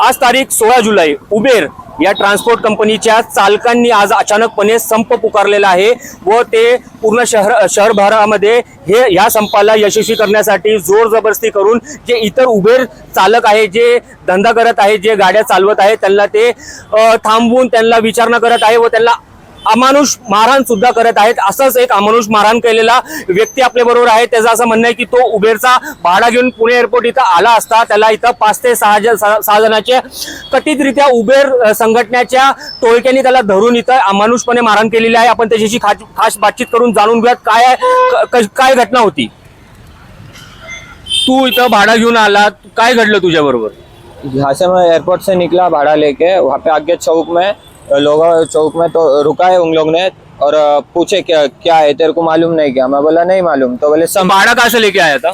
आज तारीख सोळा जुलै. उबेर या ट्रान्सपोर्ट कंपनीच्या चालकांनी आज अचानकपणे संप पुकारलेला आहे व ते पूर्ण शहर शहरभरामध्ये हे ह्या संपाला यशस्वी करण्यासाठी जोर जबरदस्ती करून जे इतर उबेर चालक आहे जे धंदा करत आहे जे गाड्या चालवत आहे त्यांना ते थांबवून त्यांना विचारणा करत आहे व त्यांना अमानुष मारहाण सुद्धा करत आहेत. असंच एक अमानुष मारहाण केलेला व्यक्ती आपल्या बरोबर आहे. त्याचं असं म्हणणं आहे की तो उबेरचा भाडा घेऊन पुणे एअरपोर्ट इथं आला असता. त्याला इथं पाच ते सहा जण सहा सहा जणांचे कथितरित्या उबेर संघटनेच्या टोळक्यांनी त्याला धरून इथं अमानुषपणे मारहाण केलेली आहे. आपण त्याच्याशी खास खास बातचीत करून जाणून घेऊयात. काय काय घटना होती? तू इथं भाडा घेऊन आला. काय घडलं तुझ्या बरोबर यहाँ से मैं एयरपोर्ट से निकला भाड़ा लेके. वहाँ पे आगे चौक में लोग चौक में तो रुका है उन लोग ने और पूछे क्या क्या है तेरे को मालूम नहीं क्या? मैं बोला नहीं मालूम। तो बोले सब भाड़ा कहाँ से लेके आया था?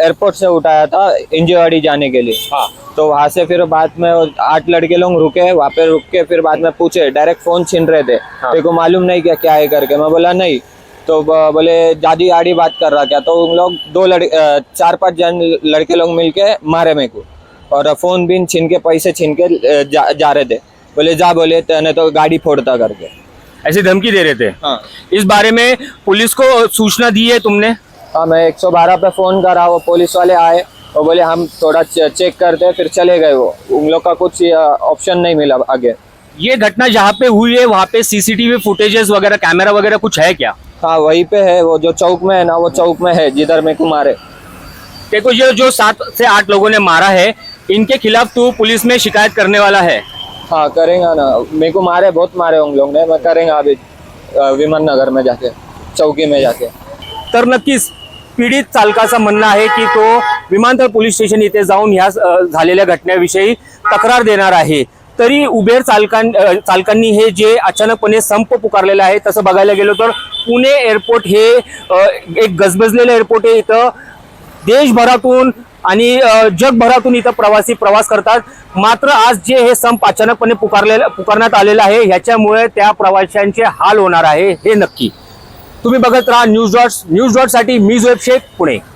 एयरपोर्ट से उठाया था इंजीवाड़ी जाने के लिए। हाँ। तो वहाँ से फिर बाद में आठ लड़के लोग रुके वहाँ पे रुक के फिर बाद में पूछे डायरेक्ट फ़ोन छीन रहे थे? हाँ। तेरे को मालूम नहीं क्या क्या है करके? मैं बोला नहीं। तो बोले जादी आड़ी बात कर रहा क्या? तो उन लोग दो लड़के चार पाँच जन लड़के लोग मिलके मारे मेरे को। और फ़ोन बिन छीन के पैसे छीन के जा, जा रहे थे। बोले जा बोले नहीं तो गाड़ी फोड़ता करके। ऐसी धमकी दे रहे थे? हाँ। इस बारे में पुलिस को सूचना दी है तुमने? हाँ मैं 112 पे फ़ोन करा वो पुलिस वाले आए और बोले हम थोड़ा चेक करते फिर चले गए वो। उन लोग का कुछ ऑप्शन नहीं मिला आगे। ये घटना जहाँ पे हुई है वहाँ पे सीसीटीवी फुटेजेस वगैरह कैमरा वगैरह कुछ है क्या? हाँ वहीं पे है वो जो चौक में है ना वो चौक में है जिधर मेरे को मारे देखो ये जो सात से आठ लोगों ने मारा है इनके खिलाफ तू पुलिस में शिकायत करने वाला है। हाँ करेंगे ना। मेरे को मारे बहुत मारे उन लोग ने। मैं करेंगे अभी विमान नगर में जाके चौकी में जाके। तर नक्कीच पीडित चालकाचं म्हणणं आहे की तो विमानतळ पोलीस स्टेशन इथे जाऊन ह्या झालेल्या घटनेविषयी तक्रार देणार आहे. तरी उबेर चालकां चालकांनी हे जे अचानकपणे संप पुकारलेला आहे तसं बघायला गेलो तर पुणे एअरपोर्ट हे एक गजबजलेलं एअरपोर्ट आहे. इथं देशभरातून आणि जगभरातून इथं प्रवासी प्रवास करतात. मात्र आज जे हे संप अचानकपणे पुकारलेलं पुकारण्यात आलेलं आहे ह्याच्यामुळे त्या प्रवाशांचे हाल होणार आहे हे नक्की. तुम्ही बघत राहा न्यूज डॉट्स न्यूज डॉटसाठी मी जोएब शेख पुणे.